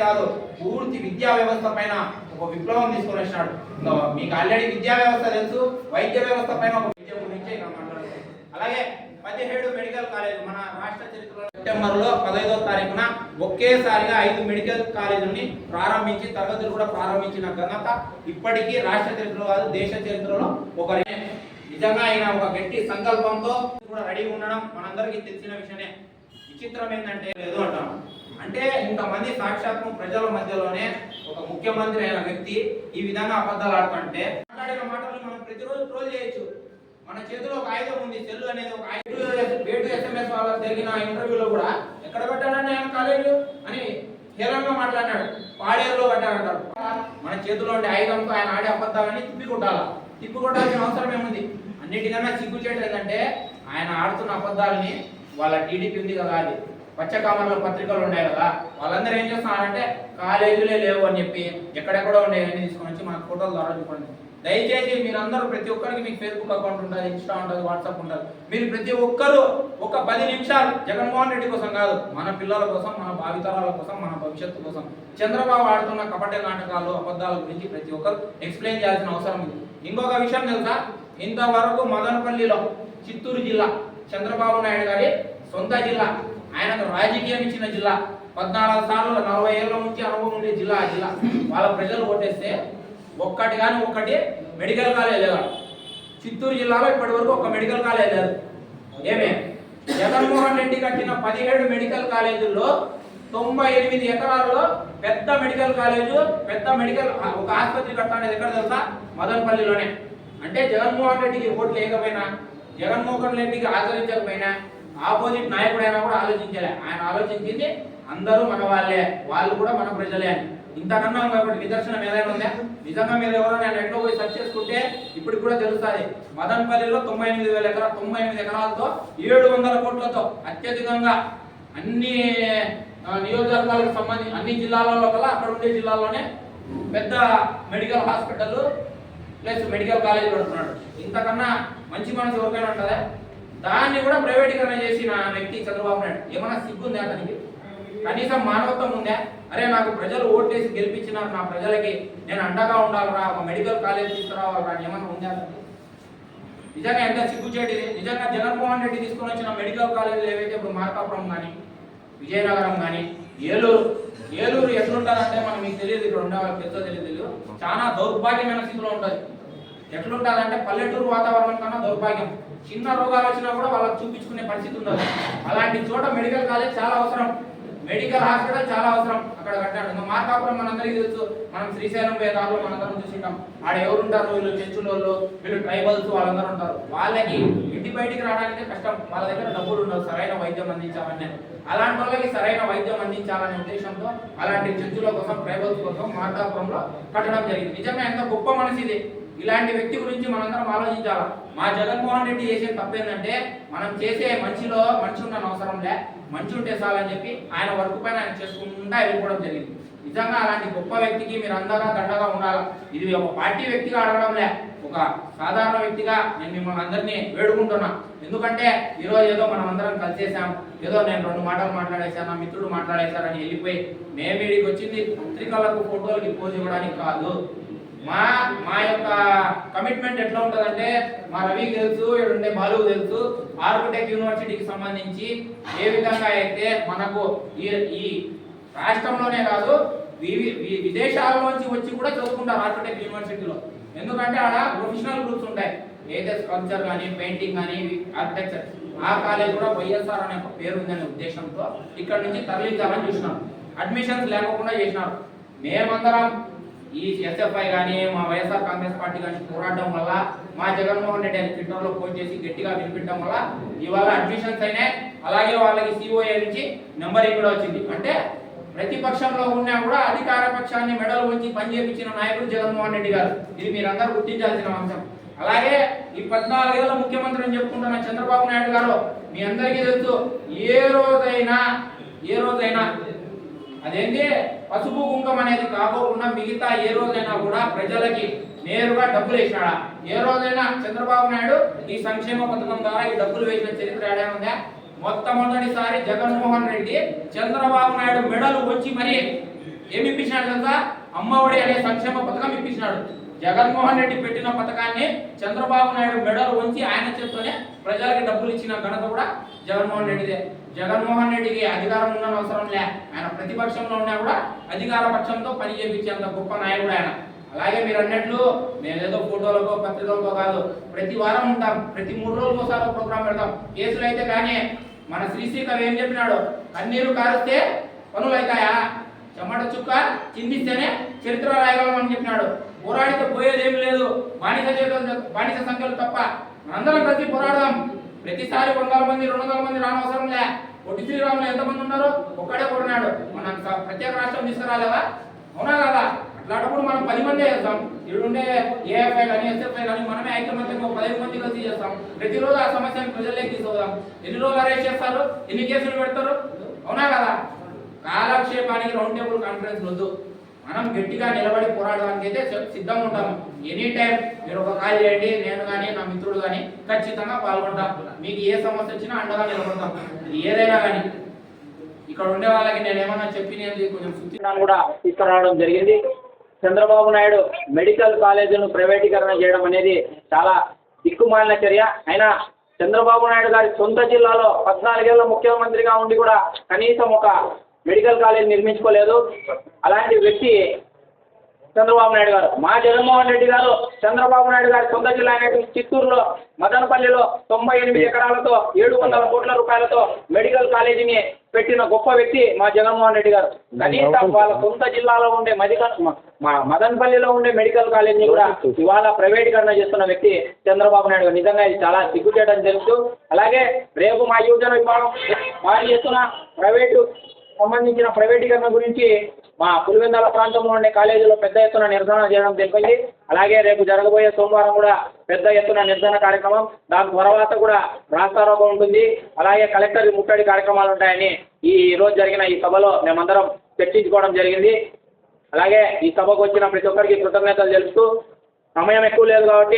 కాదు పూర్తి విద్యా వ్యవస్థ పైన ఒక విప్లవం తీసుకొని వచ్చినాడు. మీకు ఆల్రెడీ విద్యా వ్యవస్థ తెలుసు వైద్య వ్యవస్థ పైన ఒక విద్య గురించి అలాగే పదిహేడు మెడికల్ కాలేజ్ మన రాష్ట్ర చరిత్రలో సెప్టెంబర్లో పదహైదో తారీఖున ఒకేసారిగా ఐదు మెడికల్ కాలేజీని ప్రారంభించి తరగతులు కూడా ప్రారంభించిన ఘనత ఇప్పటికీ రాష్ట్ర చరిత్రలో కాదు దేశ చరిత్రలో ఒక నిజంగా ఆయన ఒక గట్టి సంకల్పంతో కూడా రెడీ ఉండడం మనందరికీ తెలిసిన విషయమే. విచిత్రం ఏంటంటే లేదు అంటాం. అంటే ఇంతమంది సాక్షాత్మ ప్రజల మధ్యలోనే ఒక ముఖ్యమంత్రి అయిన వ్యక్తి ఈ విధంగా అబద్ధాలు ఆడుతుంటే మాట్లాడిన మాటలు మనం ప్రతిరోజు ట్రోల్ చేయొచ్చు. మన చేతిలో ఒక ఆయుధం ఉంది సెల్ అనేది ఒక ఆయుధం. ఎస్ఎంఎస్ వాళ్ళ జరిగిన ఇంటర్వ్యూలో కూడా ఎక్కడ పెట్టాడండి ఆయన కాలేజీ అని హేళనగా మాట్లాడినాడు. పాడేరులో పెట్టాడంటారు మన చేతిలో ఉండే ఆయుధంతో ఆయన ఆడే అబద్ధాలని తిప్పికొట్టాలా? తిప్పికొట్టాల్సిన అవసరం ఏముంది? అన్నిటికన్నా సిగ్గుచేటు ఏంటంటే ఆయన ఆడుతున్న అబద్ధాలని వాళ్ళ టీడీపీ ఉంది కదా అది. పచ్చకామర్ల పత్రికలు ఉన్నాయి కదా వాళ్ళందరూ ఏం చేస్తున్నారంటే కాలేజీలే లేవు అని చెప్పి ఎక్కడెక్కడో ఉండే అని తీసుకొని వచ్చి మన ఫోటోల ద్వారా చూపండి. దయచేసి మీరందరూ ప్రతి ఒక్కరికి మీకు ఫేస్బుక్ అకౌంట్ ఉంటుంది ఇన్స్టా ఉంటుంది వాట్సాప్ ఉంటుంది. మీరు ప్రతి ఒక్కరు ఒక పది నిమిషాలు జగన్మోహన్ రెడ్డి కోసం కాదు మన పిల్లల కోసం మన భావితరాల కోసం మన భవిష్యత్తు కోసం. చంద్రబాబు ఆడుతున్న కపట నాటకాలు అబద్ధాల గురించి ప్రతి ఒక్కరు ఎక్స్ప్లెయిన్ చేయాల్సిన అవసరం ఉంది. ఇంకొక విషయం తెలుసా? ఇంతవరకు మదనపల్లిలో చిత్తూరు జిల్లా చంద్రబాబు నాయుడు గారి సొంత జిల్లా. ఆయనకు రాజకీయం ఇచ్చిన జిల్లా. పద్నాలుగు సార్లు నలభై ఏళ్ళ నుంచి అనుభవం ఉండే జిల్లా ఆ జిల్లా. వాళ్ళ ప్రజలు ఓటేస్తే ఒక్కటి కానీ ఒక్కటి మెడికల్ కాలేజ్ లేదు చిత్తూరు జిల్లాలో ఇప్పటి వరకు ఒక మెడికల్ కాలేజ్ లేదు. ఏమే? జగన్మోహన్ రెడ్డి కట్టిన పదిహేడు మెడికల్ కాలేజీల్లో తొంభై ఎనిమిది ఎకరాల్లో పెద్ద మెడికల్ కాలేజ్ పెద్ద మెడికల్ ఒక ఆసుపత్రి కట్టాలనేది ఎక్కడ తెలుసా? మదనపల్లిలోనే. అంటే జగన్మోహన్ రెడ్డికి ఓట్లు వేయకపోయినా జగన్మోహన్ రెడ్డికి ఆదరించకపోయినా ఆపోజిట్ నాయకుడు అయినా కూడా ఆలోచించలే. ఆయన ఆలోచించింది అందరూ మన వాళ్ళే. వాళ్ళు కూడా మన ప్రజలే అని. ఇంతకన్నా కాబట్టి నిదర్శనం ఏదైనా ఉందా? నిజంగా మీరు ఎవరైనా నెట్లో పోయి సెర్చ్ చేసుకుంటే ఇప్పటికి కూడా తెలుస్తుంది. మదనపల్లిలో తొంభై ఎనిమిది వేల ఎకరా తొంభై ఎనిమిది ఎకరాలతో ఏడు వందల కోట్లతో అత్యధికంగా అన్ని నియోజకవర్గాలకు సంబంధించి అన్ని జిల్లాలలో కల్లా అక్కడ ఉండే జిల్లాలోనే పెద్ద medical hospital plus medical college పెడుతున్నాడు ఇంతకన్నా మంచి మనసు ఎవరికైనా ఉంటుందా? దాన్ని కూడా ప్రైవేటీకరణ చేసిన వ్యక్తి చంద్రబాబు నాయుడు. ఏమైనా సిగ్గుందా అతనికి? కనీసం మానవత్వం ఉందా? అరే నాకు ప్రజలు ఓటేసి గెలిపించినారు నా ప్రజలకి. నేను అండగా ఉండాలరా ఒక మెడికల్ కాలేజ్ తీసుకురావాలరా అని ఏమైనా ఉందా నిజంగా ఎంత సిగ్గుచేటి చేయడం నిజంగా జగన్మోహన్ రెడ్డి తీసుకొని వచ్చిన మెడికల్ కాలేజీలు ఏవైతే ఇప్పుడు మార్కాపురం కానీ విజయనగరం కానీ ఏలూరు ఏలూరు ఎట్లుంటుందంటే మనం మీకు తెలియదు ఇక్కడ ఉండే వాళ్ళకి తెలుసో తెలియదు తెలియదు. చాలా దౌర్భాగ్యమైన స్థితిలో ఉంటుంది. ఎట్లుంటుందంటే పల్లెటూరు వాతావరణం కన్నా దౌర్భాగ్యం. చిన్న రోగాలు వచ్చినా కూడా వాళ్ళకి చూపించుకునే పరిస్థితి ఉండదు. అలాంటి చోట మెడికల్ కాలేజ్ చాలా అవసరం. మెడికల్ హాస్పిటల్ చాలా అవసరం. అక్కడ కట్టాడు ఇంకా మార్కాపురం మనందరికీ తెలుసు. మనం శ్రీశైలం వేదాల్లో మనందరం చూసింటాం. ఆడ ఎవరు ఉంటారు వీళ్ళు చెంచుల వాళ్ళు వీళ్ళు ట్రైబల్స్ వాళ్ళందరూ ఉంటారు. వాళ్ళకి ఇంటి బయటికి రావడానికి కష్టం. వాళ్ళ దగ్గర డబ్బులు ఉండవు. సరైన వైద్యం అందించాలని. అలాంటి వాళ్ళకి సరైన వైద్యం అందించాలనే ఉద్దేశంతో అలాంటి చర్చుల కోసం ట్రైబల్స్ కోసం మార్కాపురంలో కట్టడం జరిగింది. నిజంగా ఎంత గొప్ప మనసు ఇది. ఇలాంటి వ్యక్తి గురించి మనందరం ఆలోచించాలి? మా జగన్మోహన్ రెడ్డి చేసే తప్పేందంటే మనం చేసే మంచిలో మంచి ఉన్న అవసరం లే మంచి ఉంటే చాలని చెప్పి ఆయన వర్క్ పైన ఆయన చేసుకుంటా వెళ్ళిపోవడం జరిగింది. నిజంగా అలాంటి గొప్ప వ్యక్తికి మీరు అందరూ దండగా ఉండాలి? ఇది ఒక పార్టీ వ్యక్తిగా అడగడం లే ఒక సాధారణ వ్యక్తిగా నేను మిమ్మల్ని అందరినీ వేడుకుంటున్నా. ఎందుకంటే ఈరోజు ఏదో మనం అందరం కలిసేసాం ఏదో నేను రెండు మాటలు మాట్లాడేశాను నా మిత్రుడు మాట్లాడేశారని వెళ్ళిపోయి మేము వీడికి వచ్చింది పత్రికలకు ఫోటోలకి పోజ్ ఇవ్వడానికి కాదు. మా మా యొక్క కమిట్మెంట్ ఎట్లా ఉంటుందంటే మా రవికి తెలుసు ఇక్కడుండే ఉండే బాలుకు తెలుసు ఆర్కిటెక్ట్ యూనివర్సిటీకి సంబంధించి ఏ విధంగా అయితే మనకు ఈ ఈ రాష్ట్రంలోనే కాదు వివి- విదేశాల్లోంచి వచ్చి కూడా చదువుకుంటారు ఆర్కిటెక్ట్ యూనివర్సిటీలో. ఎందుకంటే ఆడ ప్రొఫెషనల్ గ్రూప్స్ ఉంటాయి. ఏదైతే స్కల్ప్చర్ కానీ పెయింటింగ్ కానీ ఆర్కిటెక్చర్ ఆ కాలేజ్ కూడా వైఎస్ఆర్ అనే ఒక పేరు ఉందనే ఉద్దేశంతో ఇక్కడ నుంచి తరలించాలని చూసినాం. అడ్మిషన్స్ లేకుండా చేసినారు. మేమందరం ఈ ఎస్ఎఫ్ఐ కానీ మా వైఎస్ఆర్ కాంగ్రెస్ పార్టీ కానీ పోరాడడం వల్ల మా జగన్మోహన్ రెడ్డి అని ట్విట్టర్లో ఫోన్ చేసి గట్టిగా వినిపించడం వల్ల ఇవాళ అడ్మిషన్స్ అయినాయి. అలాగే వాళ్ళకి సిఓఏ నుంచి నెంబర్ కూడా వచ్చింది. అంటే ప్రతిపక్షంలో ఉన్నా కూడా అధికార పక్షాన్ని మెడలు ఉంచి పనిచేపించిన నాయకుడు జగన్మోహన్ రెడ్డి గారు. ఇది మీరందరూ గుర్తించాల్సిన అంశం. అలాగే ఈ పద్నాలుగేళ్ళ ముఖ్యమంత్రి అని చెప్పుకుంటున్న చంద్రబాబు నాయుడు గారు మీ అందరికీ తెలుసు ఏ రోజైనా ఏ రోజైనా అదేంటి పసుపు కుంకం అనేది కాకోకుండా మిగతా ఏ రోజైనా కూడా ప్రజలకి నేరుగా డబ్బులు వేసినాడా? ఏ రోజైనా చంద్రబాబు నాయుడు ఈ సంక్షేమ పథకం ద్వారా ఈ డబ్బులు వేసిన చరిత్ర ఏడా ఉందా? మొట్టమొదటిసారి జగన్మోహన్ రెడ్డి చంద్రబాబు నాయుడు మెడలు వచ్చి మరి ఏమి ఇప్పించినాడు తెలుసా? అమ్మఒడి అనే సంక్షేమ పథకం ఇప్పించినాడు. జగన్మోహన్ రెడ్డి పెట్టిన పథకాన్ని చంద్రబాబు నాయుడు మెడలు ఉంచి ఆయన చేత్తోనే ప్రజలకి డబ్బులు ఇచ్చిన ఘనత కూడా జగన్మోహన్ రెడ్డిదే. జగన్మోహన్ రెడ్డికి అధికారం ఉన్న అవసరం లే. ఆయన ప్రతిపక్షంలో ఉన్నా కూడా అధికార పక్షంతో పని చేపించేంత గొప్ప నాయకుడు ఆయన. అలాగే మీరు అన్నట్లు మేమేదో ఫోటోలకో పత్రికలకో కాదు ప్రతి వారం ఉంటాం. ప్రతి మూడు రోజులకు ఒకసారి ప్రోగ్రాం పెడతాం. కేసులు అయితే కానీ మన శ్రీశ్రీ ఏం చెప్పినాడు? కన్నీరు కారిస్తే పనులు అవుతాయా చెమట చుక్క చిందిస్తేనే చరిత్ర రాయగలం అని చెప్పినాడు. పోరాడితే పోయేది లేదు. బానిస చేతులు బానిస సంఖ్యలు తప్ప మనందరం కలిసి పోరాడదాం. ప్రతిసారి వందల మంది రెండు వందల మంది రానవసరం లే పొట్టి శ్రీరాములు ఎంతమంది ఉన్నారో ఒక్కడే కొడినాడు మనం ప్రత్యేక రాష్ట్రం తీసుకురాలేదా? అవునా కదా? అట్లాంటప్పుడు మనం పది మంది చేస్తాం. ఇక్కడుండే ఏఎఫ్ఐ కానీ ఎస్ఎఫ్ఐ కానీ మనమే ఐక్యమత్యంగా ఒక మంది కలిసి చేస్తాం. ప్రతిరోజు ఆ సమస్యను ప్రజల్లోకి తీసుకోదాం ఎన్ని రోజులు అరెస్ట్ చేస్తారు? ఎన్ని కేసులు పెడతారు? అవునా కదా? కాలక్షేపానికి రౌండ్ టేబుల్ కాన్ఫరెన్స్ వద్దు. మనం గట్టిగా నిలబడి పోరాడడానికి అయితే సిద్ధంగా ఉంటాము. ఎనీ టైం మీరు ఒక కాల్ చేయండి నేను కానీ నా మిత్రుడు కానీ ఖచ్చితంగా పాల్గొంటాం. మీకు ఏ సమస్య వచ్చినా అండగా నిలబడతాం. ఏదైనా కానీ ఇక్కడ ఉండే వాళ్ళకి నేను ఏమన్నా చెప్పి నేను కొంచెం సూచనలు కూడా తీసుకురావడం జరిగింది. చంద్రబాబు నాయుడు మెడికల్ కాలేజీలను ప్రైవేటీకరణ చేయడం అనేది చాలా దిక్కుమాలిన చర్య. అయినా చంద్రబాబు నాయుడు గారి సొంత జిల్లాలో పద్నాలుగేళ్ళ ముఖ్యమంత్రిగా ఉండి కూడా కనీసం ఒక మెడికల్ కాలేజ్ నిర్మించుకోలేదు. అలాంటి వ్యక్తి చంద్రబాబు నాయుడు గారు మా జగన్మోహన్ రెడ్డి గారు చంద్రబాబు నాయుడు గారి సొంత జిల్లా అయినటువంటి చిత్తూరులో మదనపల్లిలో తొంభై ఎనిమిది ఎకరాలతో ఏడు వందల కోట్ల రూపాయలతో మెడికల్ కాలేజీని పెట్టిన గొప్ప వ్యక్తి మా జగన్మోహన్ రెడ్డి గారు. కనీసం వాళ్ళ సొంత జిల్లాలో ఉండే మెడికల్ మా మదనపల్లిలో ఉండే మెడికల్ కాలేజీని కూడా ఇవాళ ప్రైవేటీకరణ చేస్తున్న వ్యక్తి చంద్రబాబు నాయుడు గారు. నిజంగా ఇది చాలా సిగ్గుచేయడం తెలుసు అలాగే రేపు మా యువజన విభాగం వారు చేస్తున్న ప్రైవేటు సంబంధించిన ప్రైవేటీకరణ గురించి మా పులివెందాల ప్రాంతంలో ఉండే కాలేజీలో పెద్ద ఎత్తున నిరసన చేయడం తెలిపింది అలాగే రేపు జరగబోయే సోమవారం కూడా పెద్ద ఎత్తున నిరసన కార్యక్రమం. దాని తర్వాత కూడా రాస్తారోకో ఉంటుంది. అలాగే కలెక్టర్ ముట్టడి కార్యక్రమాలు ఉంటాయని ఈ రోజు జరిగిన ఈ సభలో మేమందరం చర్చించుకోవడం జరిగింది. అలాగే ఈ సభకు వచ్చిన ప్రతి ఒక్కరికి కృతజ్ఞతలు తెలుపుతూ సమయం ఎక్కువ లేదు కాబట్టి